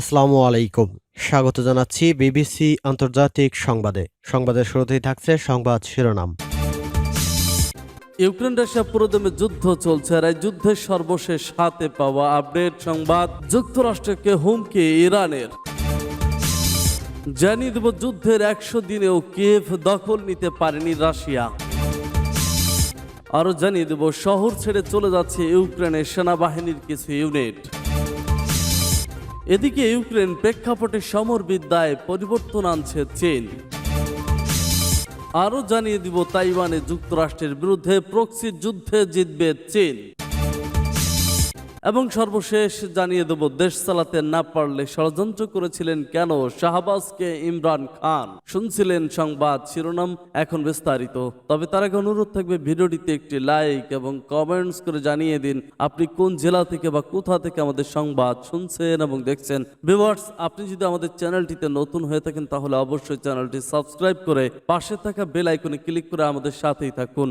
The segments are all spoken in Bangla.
আসসালামু আলাইকুম। স্বাগত জানাচ্ছি বিবিসি আন্তর্জাতিক সংবাদে। সংবাদের শুরুতেই থাকছে সংবাদ শিরোনাম। ইউক্রেন রাশিয়া পুরোদমে যুদ্ধ চলছে। আর এই যুদ্ধের সর্বশেষ হাতে পাওয়া আপডেট সংবাদ যুক্তরাষ্ট্রকে হুমকি ইরানের। জানিয়ে দেব, যুদ্ধের একশো দিনেও কিয়েভ দখল নিতে পারেনি রাশিয়া। আরও জানিয়ে দেব, শহর ছেড়ে চলে যাচ্ছে ইউক্রেনের সেনাবাহিনীর কিছু ইউনিট। এদিকে ইউক্রেন প্রেক্ষাপটে সমর বিদ্যায় পরিবর্তন আনছে চীন। আরও জানিয়ে দিব তাইওয়ানে যুক্তরাষ্ট্রের বিরুদ্ধে প্রক্সি যুদ্ধে জিতবে চীন। এবং সর্বশেষ জানিয়ে দেব, দেশ চালাতে না পারলে ষড়যন্ত্র করেছিলেন কেন? শাহবাজকে ইমরান খান। শুনছিলেন সংবাদ শিরোনাম, এখন বিস্তারিত। তবে তার আগে অনুরোধ থাকবে, ভিডিওটিতে একটি লাইক এবং কমেন্টস করে জানিয়ে দিন, আপনি কোন জেলা থেকে বা কোথা থেকে আমাদের সংবাদ শুনছেন এবং দেখছেন। ভিউয়ার্স, আপনি যদি আমাদের চ্যানেলটিতে নতুন হয়ে থাকেন, তাহলে অবশ্যই চ্যানেলটি সাবস্ক্রাইব করে পাশে থাকা বেল আইকনে ক্লিক করে আমাদের সাথেই থাকুন।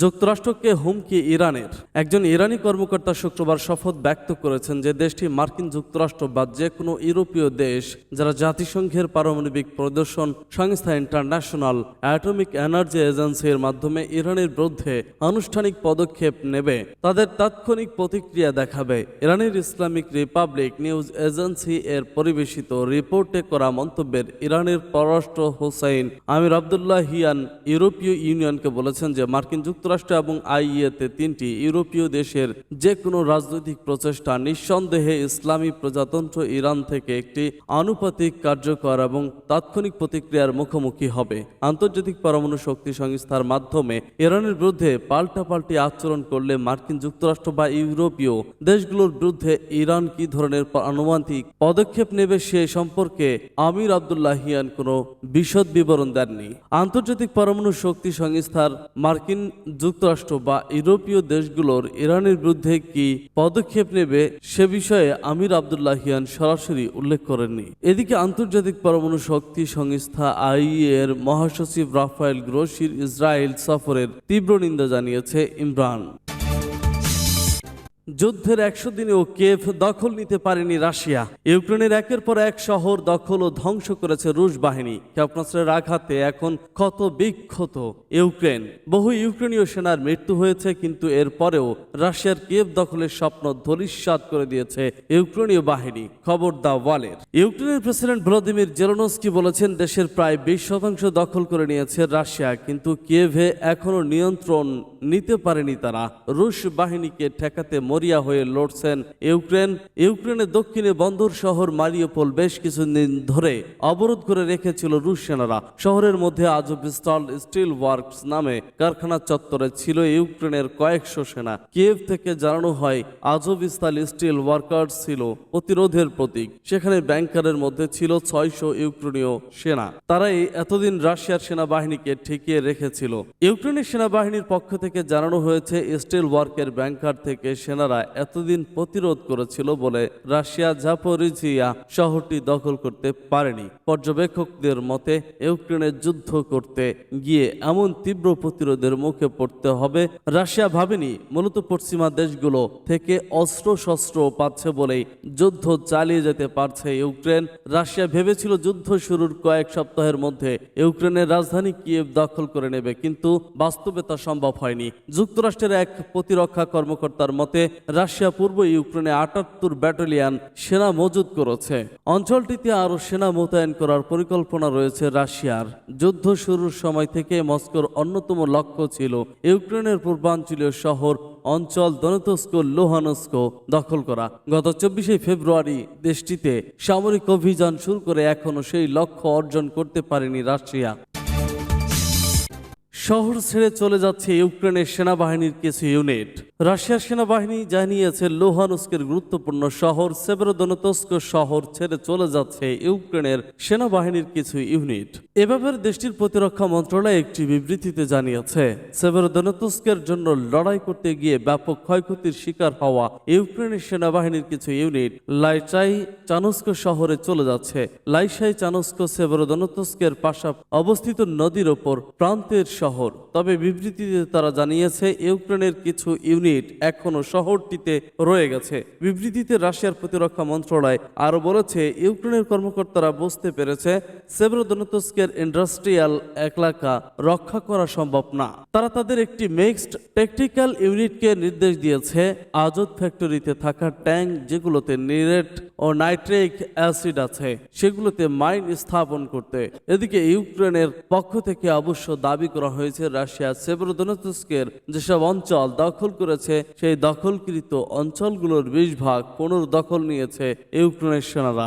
যুক্তরাষ্ট্রকে হুমকি ইরানের। একজন ইরানি কর্মকর্তা শুক্রবার শপথ ব্যক্ত করেছেন যে দেশটি মার্কিন যুক্তরাষ্ট্র বা যে কোনো ইউরোপীয় দেশ, যারা জাতিসংঘের পারমাণবিক প্রদর্শন সংস্থা ইন্টারন্যাশনাল অ্যাটমিক এনার্জি এজেন্সির মাধ্যমে ইরানের বিরুদ্ধে আনুষ্ঠানিক পদক্ষেপ নেবে, তাদের তাৎক্ষণিক প্রতিক্রিয়া দেখাবে। ইরানের ইসলামিক রিপাবলিক নিউজ এজেন্সি এর পরিবেশিত রিপোর্টে করা মন্তব্যের ইরানের পররাষ্ট্র হোসাইন আমির আবদুল্লাহ হিয়ান ইউরোপীয় ইউনিয়নকে বলেছেন যে মার্কিন যুক্তরাষ্ট্র এবং আইইএতে তিনটি ইউরোপীয় দেশের যে কোনো রাজনৈতিক প্রচেষ্টা নিঃসন্দেহে ইসলামী প্রজাতন্ত্র ইরান থেকে একটি আনুপাতিক কার্যকর এবং তাৎক্ষণিক প্রতিক্রিয়ার মুখোমুখি হবে। আন্তর্জাতিক পরমাণু শক্তি সংস্থার মাধ্যমে ইরানের বিরুদ্ধে পাল্টাপাল্টি আচরণ করলে মার্কিন যুক্তরাষ্ট্র বা ইউরোপীয় দেশগুলোর বিরুদ্ধে ইরান কি ধরনের আনুমানিক পদক্ষেপ নেবে সে সম্পর্কে আমির আবদুল্লাহিয়ান কোনো বিশদ বিবরণ দেননি। আন্তর্জাতিক পরমাণু শক্তি সংস্থার মার্কিন যুক্তরাষ্ট্র বা ইউরোপীয় দেশগুলোর ইরানের বিরুদ্ধে কি পদক্ষেপ নেবে সে বিষয়ে আমির আবদুল্লাহিয়ান সরাসরি উল্লেখ করেননি। এদিকে আন্তর্জাতিক পরমাণু শক্তি সংস্থা আই এর মহাসচিব রাফায়েল গ্রোসির ইসরায়েল সফরের তীব্র নিন্দা জানিয়েছে ইমরান। যুদ্ধের একশো দিনেও কেভ দখল নিতে পারেনি রাশিয়া। ইউক্রেনের একের পর এক শহর দখল ও ধ্বংস করেছে রুশ বাহিনী। ক্ষেপণাস্ত্রের আঘাতে এখন ক্ষত বিক্ষত ইউক্রেন। বহু ইউক্রেনীয় সেনার মৃত্যু হয়েছে, কিন্তু এরপরেও রাশিয়ার কেভ দখলের স্বপ্ন ধরিস্বাদ করে দিয়েছে ইউক্রেনীয় বাহিনী, খবর দা ওয়ালের। ইউক্রেনের প্রেসিডেন্ট ভ্লাদিমির জেরোনস্কি বলেছেন, দেশের প্রায় বিশ শতাংশ দখল করে নিয়েছে রাশিয়া, কিন্তু কিয়েভে এখনও নিয়ন্ত্রণ নিতে পারেনি তারা। রুশ বাহিনীকে ঠেকাতে মরিয়া হয়ে লড়ছেন ইউক্রেন। ইউক্রেনের দক্ষিণে বন্দর শহর মারিওপোল বেশ কিছুদিন ধরে অবরোধ করে রেখেছিল রুশ সেনারা। শহরের মধ্যে আজবিস্টল স্টিল ওয়ার্কস নামে কারখানা চত্বরে ছিল ইউক্রেনের কয়েকশো সেনা। কিয়েভ থেকে জানানো হয় আজবিস্তাল স্টিল ওয়ার্কার্স ছিল প্রতিরোধের প্রতীক। সেখানে ব্যাংকারের মধ্যে ছিল ছয়শো ইউক্রেনীয় সেনা। তারাই এতদিন রাশিয়ার সেনাবাহিনীকে ঠেকিয়ে রেখেছিল। ইউক্রেনের সেনাবাহিনীর পক্ষ থেকে জানানো হয়েছে, স্টিল ওয়ার্কের ব্যাংকার থেকে সেনারা এতদিন প্রতিরোধ করেছিল বলে রাশিয়া, জাপোরিজিয়া শহরটি দখল করতে পারেনি। পর্যবেক্ষকদের মতে ইউক্রেনের যুদ্ধ করতে গিয়ে এমন তীব্র প্রতিরোধের মুখে পড়তে হবে রাশিয়া ভাবেনি। মূলত পশ্চিমা দেশগুলো থেকে অস্ত্র শস্ত্র পাচ্ছে বলেই যুদ্ধ চালিয়ে যেতে পারছে ইউক্রেন। রাশিয়া ভেবেছিল যুদ্ধ শুরুর কয়েক সপ্তাহের মধ্যে ইউক্রেনের রাজধানী কিয়েভ দখল করে নেবে, কিন্তু বাস্তবে তা সম্ভব হয়নি। যুক্তরাষ্ট্রের এক প্রতিরক্ষা কর্মকর্তার মতে রাশিয়া পূর্ব ইউক্রেনে আটাত্তর ব্যাটালিয়ান সেনা মজুত করেছে। অঞ্চলটিতে আরও সেনা মোতায়েন করার পরিকল্পনা রয়েছে রাশিয়ার। যুদ্ধ শুরুর সময় থেকে মস্কোর অন্যতম লক্ষ্য ছিল ইউক্রেনের পূর্বাঞ্চলীয় শহর অঞ্চল দনেতস্ক, লোহানস্ক দখল করা। গত চব্বিশে ফেব্রুয়ারি দেশটিতে সামরিক অভিযান শুরু করে এখনও সেই লক্ষ্য অর্জন করতে পারেনি রাশিয়া। শহর ছেড়ে চলে যাচ্ছে ইউক্রেনের সেনাবাহিনীর কিছু ইউনিট। রাশিয়ার সেনাবাহিনী জানিয়েছে, লোহানুস্কের গুরুত্বপূর্ণ শহর সেবেরোদনতস্ক শহর ছেড়ে চলে যাচ্ছে ইউক্রেনের সেনাবাহিনীর কিছু ইউনিট। এ ব্যাপারে দেশটির প্রতিরক্ষা মন্ত্রণালয় একটি বিবৃতিতে জানিয়েছে সেবেরোদনতস্কের জন্য লড়াই করতে গিয়ে ব্যাপক ক্ষয়ক্ষতির শিকার হওয়া ইউক্রেনের সেনাবাহিনীর কিছু ইউনিট লাইচাই চানস্ক শহরে চলে যাচ্ছে। লাইসাই চানস্ক সেবেরোদনতস্কের পাশা অবস্থিত নদীর ওপর প্রান্তের শহর শহর তবে বিবৃতিতে তারা জানিয়েছে, ইউক্রেনের কিছু ইউনিট এখনও শহরটিতে রয়ে গেছে। বিবৃতিতে রাশিয়ার প্রতিরক্ষা মন্ত্রণালয় আরও বলেছে, ইউক্রেনের কর্মকর্তারা বুঝতে পেরেছে, সেভরোদনতস্কের ইন্ডাস্ট্রিয়াল এলাকা রক্ষা করা সম্ভব না। তারা তাদের একটি মিক্সড টেকটিক্যাল ইউনিটকে নির্দেশ দিয়েছে আজত ফ্যাক্টরিতে থাকা ট্যাঙ্ক যেগুলোতে নিরেট ও নাইট্রিক অ্যাসিড আছে, সেগুলোতে মাইন স্থাপন করতে। এদিকে ইউক্রেনের পক্ষ থেকে অবশ্য দাবি করা হয়েছে রাশিয়া সেভরোদনতস্কের যেসব অঞ্চল দখল করেছে, সেই দখলকৃত অঞ্চলগুলোর বিশ ভাগ পুনর্দখল নিয়েছে ইউক্রেনের সেনারা।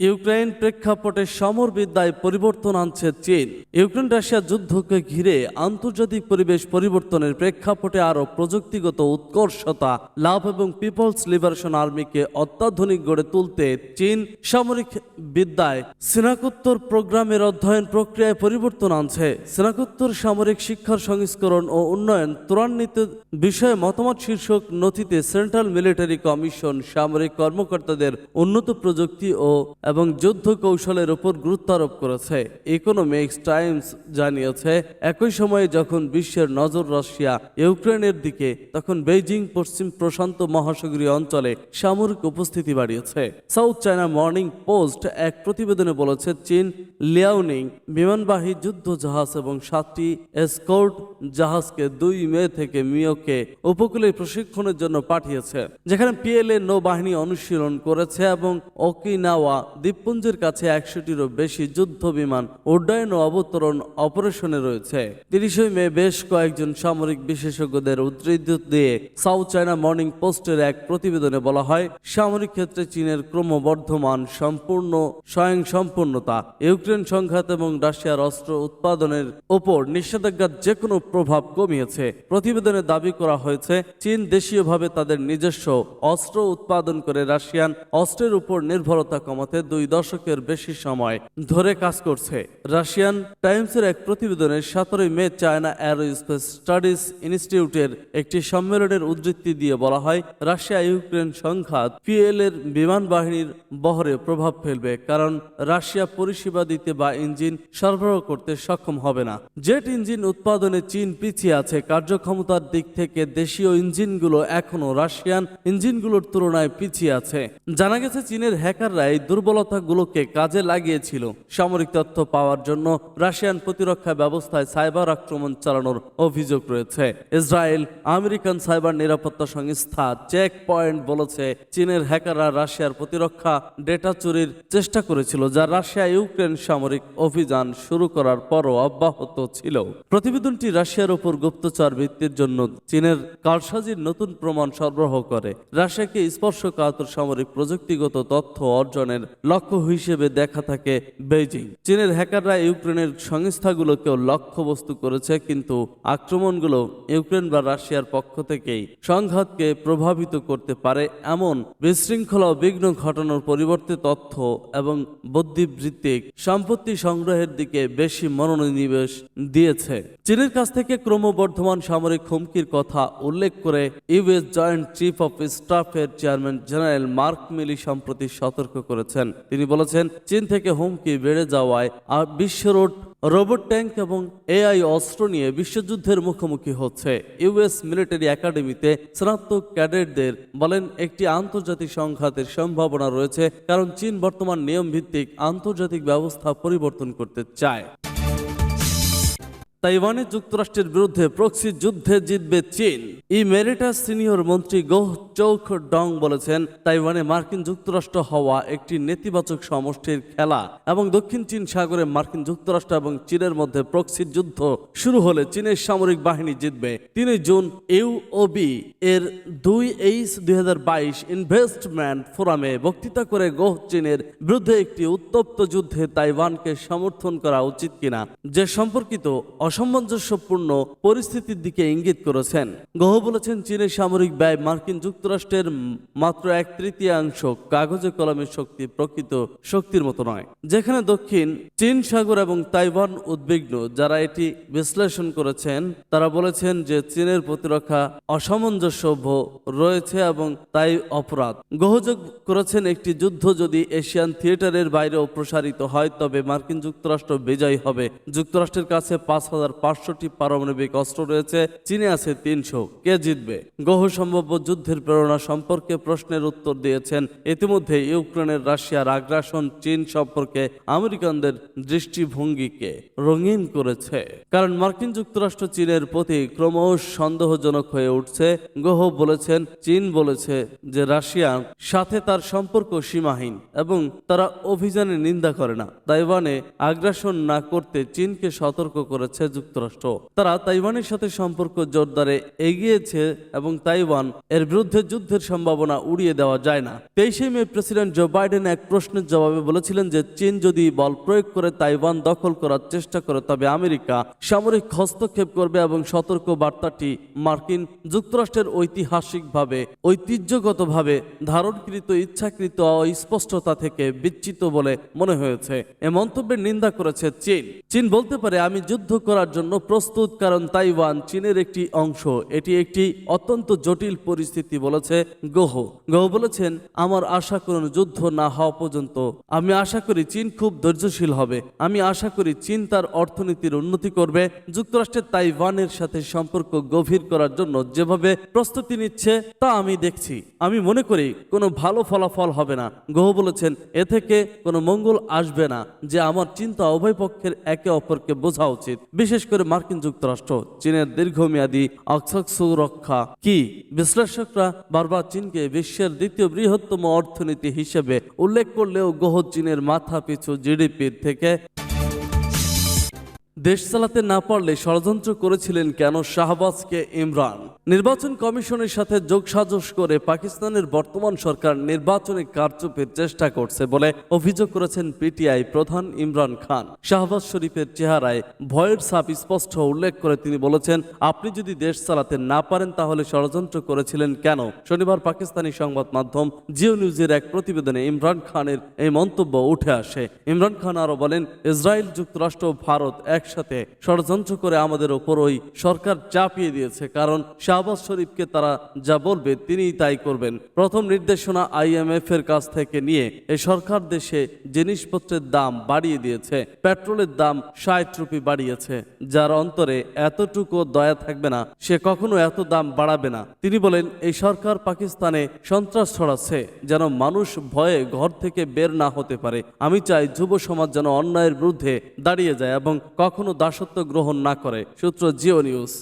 ইউক্রেন প্রেক্ষাপটে সমরবিদ্যায় পরিবর্তন আনছে চীন। ইউক্রেন রাশিয়া যুদ্ধকে ঘিরে আন্তর্জাতিক পরিবেশ পরিবর্তনের প্রেক্ষাপটে আরও প্রযুক্তিগত উৎকর্ষতা, লাভ এবং পিপলস লিবারেশন আর্মিকে অত্যাধুনিক গড়ে তুলতে চীন সামরিক বিদ্যায় স্নাতকোত্তর প্রোগ্রামের অধ্যয়ন প্রক্রিয়ায় পরিবর্তন আনছে। স্নাতকোত্তর সামরিক শিক্ষার সংস্করণ ও উন্নয়ন ত্বরান্বিত বিষয়ে মতামত শীর্ষক নথিতে সেন্ট্রাল মিলিটারি কমিশন সামরিক কর্মকর্তাদের উন্নত প্রযুক্তি ও এবং যুদ্ধ কৌশলের উপর গুরুত্ব আরোপ করেছে। ইকোনমিক্স টাইমস জানিয়েছে, একই সময়ে যখন বিশ্বের নজর রাশিয়া ইউক্রেনের দিকে, তখন বেইজিং পশ্চিম প্রশান্ত মহাসাগরীয় অঞ্চলে সামরিক উপস্থিতি বাড়িয়েছে। সাউথ চায়না মর্নিং পোস্ট এক প্রতিবেদনে বলেছে, চীন লিয়াওনিং বিমানবাহী যুদ্ধ জাহাজ এবং সাতটি এসকোর্ট জাহাজকে দুই মে থেকে মিওকে উপকূলে প্রশিক্ষণের জন্য পাঠিয়েছে, যেখানে পিএলএ নৌবাহিনী অনুশীলন করেছে এবং ওকিনাওয়া দ্বীপপুঞ্জের কাছে একশোটিরও বেশি যুদ্ধ বিমান উড্ডয়ন ও অবতরণ অপারেশনে রয়েছে। তিরিশই মে বেশ কয়েকজন সামরিক বিশেষজ্ঞদের উদ্ধৃতি দিয়ে সাউথ চায়না মর্নিং পোস্টের এক প্রতিবেদনে বলা হয়, সামরিক ক্ষেত্রে চীনের ক্রমবর্ধমান সম্পূর্ণ স্বয়ং সম্পূর্ণতা ইউক্রেন সংঘাত এবং রাশিয়ার অস্ত্র উৎপাদনের ওপর নিষেধাজ্ঞার যে কোনো প্রভাব কমিয়েছে। প্রতিবেদনে দাবি করা হয়েছে, চীন দেশীয়ভাবে তাদের নিজস্ব অস্ত্র উৎপাদন করে রাশিয়ান অস্ত্রের উপর নির্ভরতা কমাতে দুই দশকের বেশি সময় ধরে কাজ করছে। রাশিয়ান টাইমসের এক প্রতিবেদনে সতেরোই মে চায়না অ্যারোস্পেস স্টাডিজ ইনস্টিটিউটের একটি সম্মেলনের উদ্ধৃতি দিয়ে বলা হয়, রাশিয়া ইউক্রেন সংঘাত পিএল এর বিমান বাহিনীর বহরে প্রভাব ফেলবে কারণ রাশিয়া পরিষেবা দিতে বা ইঞ্জিন সরবরাহ করতে সক্ষম হবে না। জেট ইঞ্জিন উৎপাদনে চীন পিছিয়ে আছে। কার্যক্ষমতার দিক থেকে দেশীয় ইঞ্জিনগুলো এখনও রাশিয়ান ইঞ্জিনগুলোর তুলনায় পিছিয়ে আছে। জানা গেছে, চীনের হ্যাকাররা এই দুর্বলতাগুলোকে কাজে লাগিয়েছিল। সামরিক তথ্য পাওয়ার জন্য রাশিয়ান প্রতিরক্ষা ব্যবস্থায় সাইবার আক্রমণ চালানোর অভিযোগ রয়েছে। ইসরায়েল আমেরিকান সাইবার নিরাপত্তা সংস্থা চেক পয়েন্ট বলেছে, চীনের হ্যাকাররা রাশিয়ার প্রতিরক্ষা ডেটা চুরির চেষ্টা করেছিল, যা রাশিয়া ইউক্রেন সামরিক অভিযান শুরু করার পরও অব্যাহত ছিল। প্রতিবেদনটি রাশিয়ার উপর গুপ্তচর ভিত্তির জন্য চীনের কারসাজির নতুন প্রমাণ সরবরাহ করে। রাশিয়াকে স্পর্শকাতর সামরিক প্রযুক্তিগত তথ্য অর্জনের লক্ষ্য হিসেবে দেখা থাকে বেইজিং। চীনের হ্যাকাররা ইউক্রেনের সংস্থাগুলোকেও লক্ষ্যবস্তু করেছে, কিন্তু আক্রমণগুলো ইউক্রেন বা রাশিয়ার পক্ষ থেকেই সংঘাতকে প্রভাবিত করতে পারে এমন বিশৃঙ্খলা বিঘ্ন ঘটানোর পরিবর্তে তথ্য এবং বুদ্ধিবৃত্তিক সম্পত্তি সংগ্রহের দিকে বেশি মনোনিবেশ দিয়েছে। চীনের কাছ থেকে ক্রমবর্ধমান সামরিক হুমকির কথা উল্লেখ করে ইউএস জয়েন্ট চিফ অফ স্টাফের চেয়ারম্যান জেনারেল মার্ক মিলি সম্প্রতি সতর্ক করেছেন। তিনি বলেছেন, চীন থেকে হুমকি বেড়ে যাওয়ায় আর বিশ্ব রোবট ট্যাঙ্ক এবং এআই অস্ত্র নিয়ে বিশ্বযুদ্ধের মুখোমুখি হচ্ছে। ইউএস মিলিটারি একাডেমিতে স্নাতক ক্যাডেটদের বলেন, একটি আন্তর্জাতিক সংঘাতের সম্ভাবনা রয়েছে কারণ চীন বর্তমান নিয়ম ভিত্তিক আন্তর্জাতিক ব্যবস্থা পরিবর্তন করতে চায়। তাইওয়ানে যুক্তরাষ্ট্রের বিরুদ্ধে প্রক্সি যুদ্ধে জিতবে চীন। ইমেরিটাস সিনিয়র মন্ত্রী গোহ চৌখ ডং বলেছেন, তাইওয়ানে মার্কিন যুক্তরাষ্ট্র হওয়া একটি নেতিবাচক সমষ্টির খেলা এবং দক্ষিণ চীন সাগরে মার্কিন যুক্তরাষ্ট্র এবং চীনের মধ্যে প্রক্সি যুদ্ধ শুরু হলে চীনের সামরিক বাহিনী জিতবে। তিন জুন ইউওবি এর দুই এইচ দুই হাজার বাইশ ইনভেস্টমেন্ট ফোরামে বক্তৃতা করে গোহ চীনের বিরুদ্ধে একটি উত্তপ্ত যুদ্ধে তাইওয়ানকে সমর্থন করা উচিত কিনা, যে সম্পর্কিত অসামঞ্জস্যপূর্ণ পরিস্থিতির দিকে ইঙ্গিত করেছেন। গোহ বলেছেন চীনের সামরিক ব্যয় মার্কিন যুক্তরাষ্ট্রের মাত্র এক তৃতীয়াংশ কাগজে কলমের শক্তি, প্রকৃত শক্তির মতো নয়। যেখানে দক্ষিণ চীন সাগর এবং তাইওয়ান উদ্বিগ্ন, যারা এটি বিশ্লেষণ করেছেন, তারা বলেছেন যে চীনের প্রতিরক্ষা অসামঞ্জস্য ভ- রয়েছে এবং তাই অপরাধ। গহযোগ করেছেন একটি যুদ্ধ যদি এশিয়ান থিয়েটারের বাইরেও প্রসারিত হয়, তবে মার্কিন যুক্তরাষ্ট্র বিজয়ী হবে। যুক্তরাষ্ট্রের কাছে পাঁচ হাজার পাঁচশোটি পারমাণবিক অস্ত্র রয়েছে, চীনে আছে তিনশো। কে জিতবে? গহ সম্ভাব্য যুদ্ধের প্রেরণা সম্পর্কে প্রশ্নের উত্তর দিয়েছেন। ইতিমধ্যে ইউক্রেনের রাশিয়ার আগ্রাসন চীন সম্পর্কে আমেরিকানদের দৃষ্টিভঙ্গিকে রঙিন করেছে। কারণ মার্কিন যুক্তরাষ্ট্র চীনের প্রতি ক্রমশ সন্দেহজনক হয়ে উঠছে। গহ বলেছেন, চীন বলেছে যে রাশিয়া সাথে তার সম্পর্ক সীমাহীন এবং তারা অভিযানে নিন্দা করে না। তাইওয়ানে আগ্রাসন না করতে চীনকে সতর্ক করেছে যুক্তরাষ্ট্র। তারা তাইওয়ানের সাথে সম্পর্ক জোরদারে এগিয়েছে এবং তাইওয়ান এর বিরুদ্ধে যুদ্ধের সম্ভাবনা উড়িয়ে দেওয়া যায় না। তেইশে মে প্রেসিডেন্ট জো বাইডেন এক প্রশ্নের জবাবে বলেছিলেন যে, চীন যদি বল প্রয়োগ করে তাইওয়ান দখল করার চেষ্টা করে, তবে আমেরিকা সামরিক হস্তক্ষেপ করবে এবং সতর্ক বার্তাটি মার্কিন যুক্তরাষ্ট্রের ঐতিহাসিকভাবে, ঐতিহ্যগতভাবে ধারণকৃত, ইচ্ছাকৃত অস্পষ্টতা থেকে বিচ্ছিত বলে মনে হয়েছে। এ মন্তব্যের নিন্দা করেছে চীন। চীন বলতে পারে, আমি যুদ্ধ করার জন্য প্রস্তুত, কারণ তাইওয়ান চীনের একটি অংশ। এটি একটি অত্যন্ত জটিল পরিস্থিতি বলেছে গোহ। গোহ বলেছেন, আমার আশা কোন যুদ্ধ না হওয়া পর্যন্ত। আমি আশা করি চীন খুব ধৈর্যশীল হবে। আমি আশা করি চীন তার অর্থনীতির উন্নতি করবে। যুক্তরাষ্ট্রের তাইওয়ানের সাথে সম্পর্ক গভীর করার জন্য যেভাবে প্রস্তুতি নিচ্ছে, তা আমি দেখছি। আমি মনে করি কোনো ভালো ফলাফল হবে না। গোহ বলেছেন, এ থেকে কোনো মঙ্গল আসবে না। যে আমার চিন্তা উভয় পক্ষের একে অপরকে বোঝা উচিত। বিশেষ করে মার্কিন যুক্তরাষ্ট্র, চীনের দীর্ঘমেয়াদী অক্ষক সুরক্ষা। কি? বিশ্লেষকরা বারবার চীনকে বিশ্বের দ্বিতীয় বৃহত্তম অর্থনীতি হিসেবে উল্লেখ করলেও গহ চীনের মাথা পিছু জিডিপির থেকে দেশ চালাতে না পারলে ষড়যন্ত্র করেছিলেন কেন শাহবাজকে ইমরান? নির্বাচন কমিশনের সাথে যোগসাজশ করে পাকিস্তানের বর্তমান সরকার নির্বাচনে কারচুপির চেষ্টা করছে বলে অভিযোগ করেছেন পিটিআই প্রধান ইমরান খান। শাহবাজ শরীফের চেহারায় ভয়ের ছাপ স্পষ্ট উল্লেখ করে তিনি বলেছেন, আপনি যদি দেশ চালাতে না পারেন তাহলে ষড়যন্ত্র করেছিলেন কেন? শনিবার পাকিস্তানি সংবাদ মাধ্যম জিও নিউজের এক প্রতিবেদনে ইমরান খানের এই মন্তব্য উঠে আসে। ইমরান খান আরও বলেন, ইসরায়েল, যুক্তরাষ্ট্র ভারত একসাথে ষড়যন্ত্র করে আমাদের ওপর ওই সরকার চাপিয়ে দিয়েছে, কারণ শাহবাজ শরীফকে তারা যা বলবে তিনিই তাই করবেন। প্রথম নির্দেশনা আইএমএফ এর কাছ থেকে নিয়ে এই সরকার দেশে জিনিসপত্রের দাম বাড়িয়ে দিয়েছে, পেট্রোলের দাম ষাট রুপি বাড়িয়েছে, যার অন্তরে এতটুকু দয়া থাকবে না, সে কখনো এত দাম বাড়াবে না। তিনি বলেন, এই সরকার পাকিস্তানে সন্ত্রাস ছড়াচ্ছে, যেন মানুষ ভয়ে ঘর থেকে বের না হতে পারে। আমি চাই যুব সমাজ যেন অন্যায়ের বিরুদ্ধে দাঁড়িয়ে যায় এবং কখনো দাসত্ব গ্রহণ না করে। সূত্র জিও নিউজ